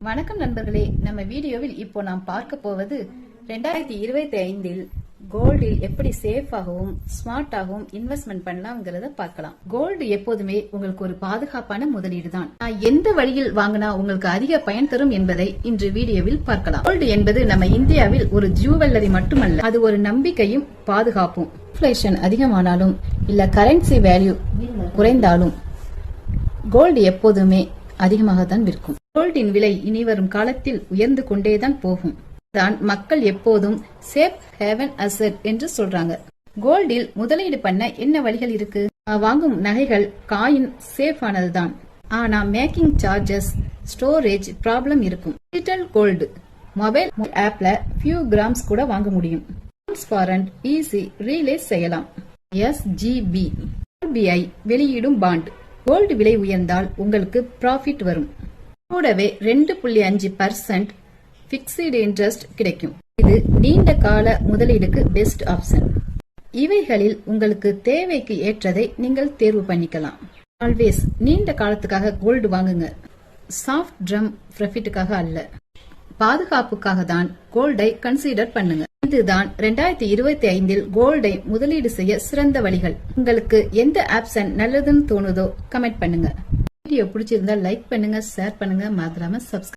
வணக்கம் நண்பர்களே. நம்ம வீடியோவில் இப்போ நாம் பார்க்க போவது ரெண்டாயிரத்தி இருபத்தி ஐந்தில் கோல்டில் எப்படி சேஃபாகவும் ஸ்மார்ட்டாகவும் இன்வெஸ்ட்மெண்ட் பண்ணலாம்ங்கிறத பார்க்கலாம். கோல்டு எப்போதுமே உங்களுக்கு ஒரு பாதுகாப்பான முதலீடு தான். நான் எந்த வழியில் வாங்கினா உங்களுக்கு அதிக பயன் தரும் என்பதை இன்று வீடியோவில் பார்க்கலாம். கோல்டு என்பது நம்ம இந்தியாவில் ஒரு ஜுவல்லரி மட்டுமல்ல அது ஒரு நம்பிக்கையும் பாதுகாப்பும். இன்ஃபிளேஷன் அதிகமானாலும் இல்ல கரன்சி வேல்யூ குறைந்தாலும் கோல்டு எப்போதுமே அதிகமாகத்தான் விற்கும். கோல்டின் விலை இனி வரும் காலத்தில் உயர்ந்து கொண்டேதான் போகும். தான் மக்கள் எப்போதும் சேஃப் ஹேவன் அசட் என்று சொல்றாங்க. கோல்டில் முதலீடு பண்ண என்ன வழிகள் இருக்கு? வாங்கும் நகைகள் காயின் சேஃப் ஆனதுதான். ஆனா மேக்கிங் சார்ஜஸ் ஸ்டோரேஜ் ப்ராப்ளம் இருக்கும். டிஜிட்டல் கோல்டு மொபைல் ஆப்ல ஃபியூ கிராம்ஸ் கூட வாங்க முடியும். டிரான்ஸ்பாரண்ட் ஈஸி ரீலேஸ் செய்யலாம். எஸ்ஜிபி ஆர்பிஐ வெளியிடும் பாண்ட் கோல்டு விலை உயர்ந்தால் உங்களுக்கு ப்ராஃபிட் வரும். கூடவே ரெண்டு புள்ளி அஞ்சு பர்சன்ட் பிக்ஸ்டு இன்ட்ரெஸ்ட் கிடைக்கும். இது நீண்ட கால முதலீடுக்கு பெஸ்ட் ஆப்ஷன் இவைகளில் உங்களுக்கு தேவைக்கு ஏற்றதை நீங்கள் தேர்வு பண்ணிக்கலாம். ஆல்வேஸ் நீண்ட காலத்துக்காக கோல்டு வாங்குங்க. சாஃப்ட் ட்ரம் ப்ராஃபிட்டுக்காக அல்ல. பாதுகாப்புக்காக தான் கோல்டை கன்சிடர் பண்ணுங்க. இதுதான் ரெண்டாயிரத்தி இருபத்தி ஐந்தில் கோல்டை முதலீடு செய்ய சிறந்த வழிகள். உங்களுக்கு எந்த ஆப்ஷன் நல்லதுன்னு தோணுதோ கமெண்ட் பண்ணுங்க. வீடியோ பிடிச்சிருந்தா லைக் பண்ணுங்க ஷேர் பண்ணுங்க. மறந்துடாம சப்ஸ்கிரைப்